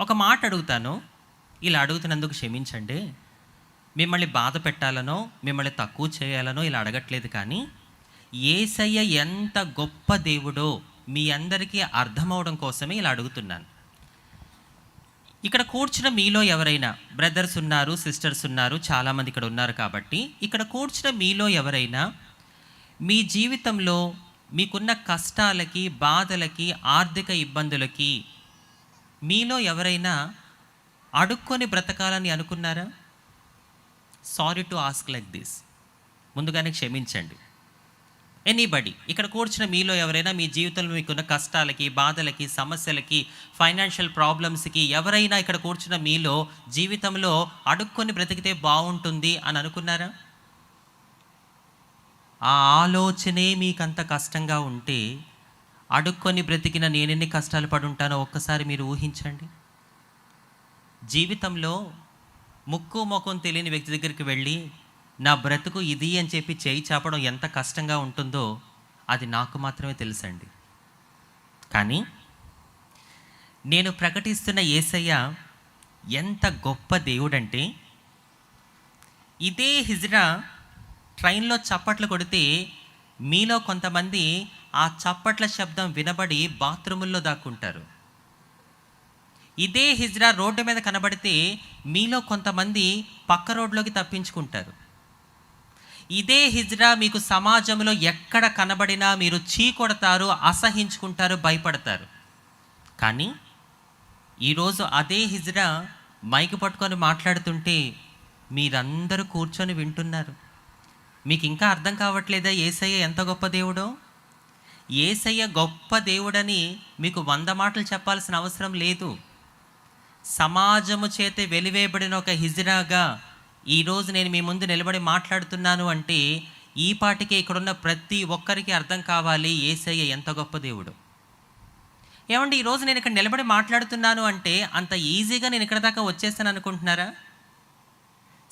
ఒక మాట అడుగుతాను. ఇలా అడుగుతున్నందుకు క్షమించండి. మిమ్మల్ని బాధ పెట్టాలనో మిమ్మల్ని తక్కువ చేయాలనో ఇలా అడగట్లేదు కానీ ఏసయ్య ఎంత గొప్ప దేవుడో మీ అందరికీ అర్థమవడం కోసమే ఇలా అడుగుతున్నాను. ఇక్కడ కూర్చున్న మీలో ఎవరైనా బ్రదర్స్ ఉన్నారు సిస్టర్స్ ఉన్నారు చాలామంది ఇక్కడ ఉన్నారు కాబట్టి ఇక్కడ కూర్చున్న మీలో ఎవరైనా మీ జీవితంలో మీకున్న కష్టాలకి బాధలకి ఆర్థిక ఇబ్బందులకి మీలో ఎవరైనా అడుక్కొని బ్రతకాలని అనుకున్నారా? Sorry to ask like this ముందుగానే క్షమించండి. ఎనీబడి ఇక్కడ కూర్చున్న మీలో ఎవరైనా మీ జీవితంలో మీకున్న కష్టాలకి బాధలకి సమస్యలకి ఫైనాన్షియల్ ప్రాబ్లమ్స్కి ఎవరైనా ఇక్కడ కూర్చున్న మీలో జీవితంలో అడుక్కొని బ్రతికితే బాగుంటుంది అని అనుకున్నారా? ఆ ఆలోచనే మీకంత కష్టంగా ఉంటే అడుక్కొని బ్రతికిన నేనెన్ని కష్టాలు పడుంటానో ఒక్కసారి మీరు ఊహించండి. జీవితంలో ముక్కు ముఖం తెలియని వ్యక్తి దగ్గరికి వెళ్ళి నా బ్రతుకు ఇది అని చెప్పి చేయి చాపడం ఎంత కష్టంగా ఉంటుందో అది నాకు మాత్రమే తెలుసండి. కానీ నేను ప్రకటిస్తున్న ఏసయ్య ఎంత గొప్ప దేవుడంటే ఇదే హిజ్రా ట్రైన్లో చప్పట్లు కొడితే మీలో కొంతమంది ఆ చప్పట్ల శబ్దం వినబడి బాత్రూముల్లో దాక్కుంటారు. ఇదే హిజ్రా రోడ్డు మీద కనబడితే మీలో కొంతమంది పక్క రోడ్లోకి తప్పించుకుంటారు. ఇదే హిజ్రా మీకు సమాజంలో ఎక్కడ కనబడినా మీరు చీకొడతారు అసహించుకుంటారు భయపడతారు. కానీ ఈరోజు అదే హిజ్రా మైక్ పట్టుకొని మాట్లాడుతుంటే మీరందరూ కూర్చొని వింటున్నారు. మీకు ఇంకా అర్థం కావట్లేదా ఏసయ్య ఎంత గొప్ప దేవుడో? ఏసయ్య గొప్ప దేవుడని మీకు వంద మాటలు చెప్పాల్సిన అవసరం లేదు. సమాజము చేత వెలివేయబడిన ఒక హిజ్రాగా ఈరోజు నేను మీ ముందు నిలబడి మాట్లాడుతున్నాను అంటే ఈ పాటికి ఇక్కడున్న ప్రతి ఒక్కరికి అర్థం కావాలి ఏసయ్య ఎంత గొప్ప దేవుడు. ఏమండి ఈరోజు నేను ఇక్కడ నిలబడి మాట్లాడుతున్నాను అంటే అంత ఈజీగా నేను ఇక్కడ దాకా వచ్చేస్తాను అనుకుంటున్నారా?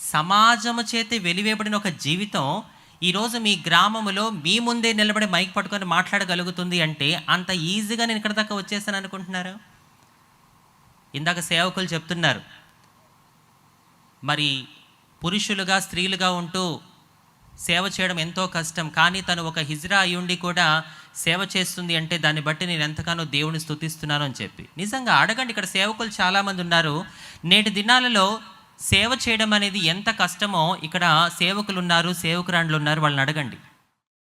సమాజము చేత వెలివేయబడిన ఒక జీవితం ఈరోజు మీ గ్రామములో మీ ముందే నిలబడి మైక్ పట్టుకొని మాట్లాడగలుగుతుంది అంటే అంత ఈజీగా నేను ఇక్కడ దాకా వచ్చేసాను అనుకుంటున్నారు? ఇందాక సేవకులు చెప్తున్నారు. మరి పురుషులుగా స్త్రీలుగా ఉంటూ సేవ చేయడం ఎంతో కష్టం. కానీ తను ఒక హిజ్రా అయ్యుండి కూడా సేవ చేస్తుంది అంటే దాన్ని బట్టి నేను ఎంతగానో దేవుని స్థుతిస్తున్నాను అని చెప్పి. నిజంగా అడగండి ఇక్కడ సేవకులు చాలామంది ఉన్నారు. నేటి దినాలలో సేవ చేయడం అనేది ఎంత కష్టమో ఇక్కడ సేవకులు ఉన్నారు సేవకురాండ్లు ఉన్నారు వాళ్ళని అడగండి.